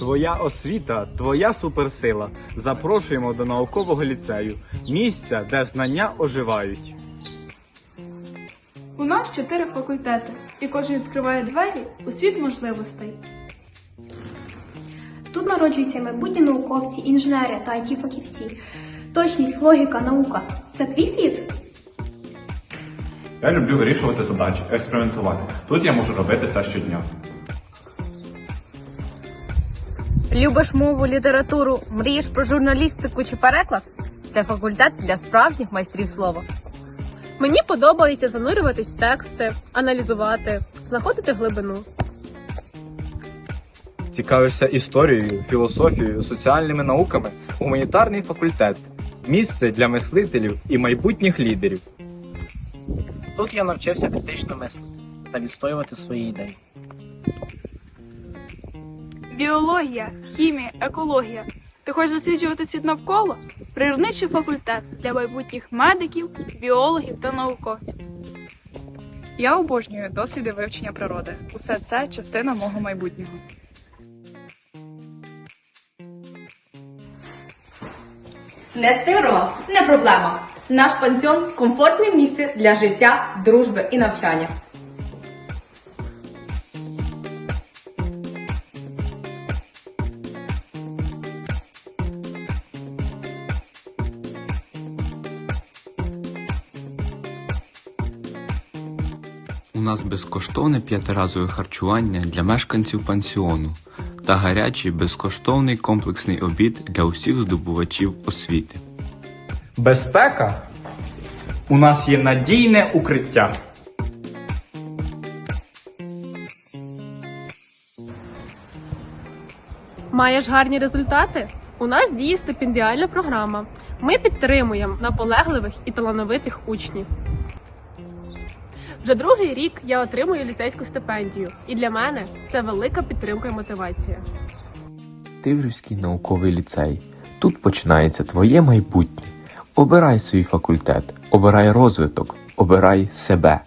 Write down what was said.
Твоя освіта, твоя суперсила. Запрошуємо до наукового ліцею, місця, де знання оживають. У нас чотири факультети, і кожен відкриває двері у світ можливостей. Тут народжуються майбутні науковці, інженери та it фахівці Точність, логіка, наука це твій світ? Я люблю вирішувати задачі, експериментувати. Тут я можу робити це щодня. Любиш мову, літературу, мрієш про журналістику чи переклад? Це факультет для справжніх майстрів слова. Мені подобається занурюватись в тексти, аналізувати, знаходити глибину. Цікавишся історією, філософією, соціальними науками, гуманітарний факультет, місце для мислителів і майбутніх лідерів. Тут я навчився критично мислити та відстоювати свої ідеї. Біологія, хімія, екологія. Ти хочеш досліджувати світ навколо? Природничий факультет для майбутніх медиків, біологів та науковців. Я обожнюю досліди вивчення природи. Усе це частина мого майбутнього. Нести урок не проблема. Наш пансіон комфортне місце для життя, дружби і навчання. У нас безкоштовне п'ятиразове харчування для мешканців пансіону та гарячий безкоштовний комплексний обід для усіх здобувачів освіти. Безпека? У нас є надійне укриття. Маєш гарні результати? У нас діє стипендіальна програма. Ми підтримуємо наполегливих і талановитих учнів. Вже другий рік я отримую ліцейську стипендію, і для мене це велика підтримка і мотивація. Тиврівський науковий ліцей. Тут починається твоє майбутнє. Обирай свій факультет, обирай розвиток, обирай себе.